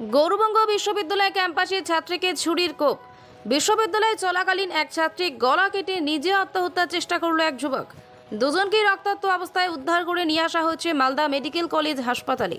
গৌরবঙ্গ বিশ্ববিদ্যালয় ক্যাম্পাসে ছাত্রীকে ছুরির কোপ। বিশ্ববিদ্যালয়ে চলাকালীন এক ছাত্রী গলা কেটে নিজে আত্মহত্যার চেষ্টা করল এক যুবক। দুজনকেই রক্তাক্ত অবস্থায় উদ্ধার করে নিয়ে আসা হয়েছে মালদা মেডিকেল কলেজ হাসপাতালে।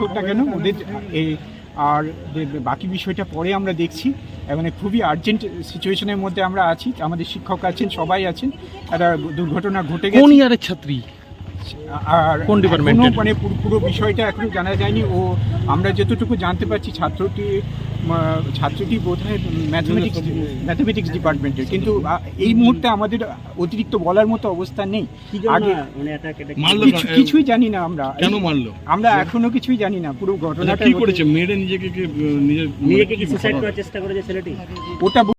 হোক না কেন ওদের এই আর বাকি বিষয়টা পরে আমরা দেখছি। মানে খুবই আর্জেন্ট সিচুয়েশনের মধ্যে আমরা আছি। আমাদের শিক্ষক আছেন সবাই আছেন। একটা দুর্ঘটনা ঘটে কোন গেছে ইয়ারের ছাত্রী? আর কোন ডিপার্টমেন্ট মানে পুরো বিষয়টা এখনও জানা যায়নি। ও আমরা যতটুকু জানতে পারছি ছাত্রটি ছাত্রটি বোধহয় ম্যাথমেটিক্স ম্যাথমেটিক্স ডিপার্টমেন্টের কিন্তু এই মুহূর্তে আমাদের অতিরিক্ত বলার মতো অবস্থা নেই। আগে কেন? কিছুই জানি না আমরা। কেন মারলো? আমরা এখনও কিছুই জানি না পুরো আচ্ছা, ঘটনাটা কি করেছে? মেয়েটা নিজেকে নিজেকে সুসাইড ঘটনা? করার চেষ্টা করেছে ছেলেটি? ওটা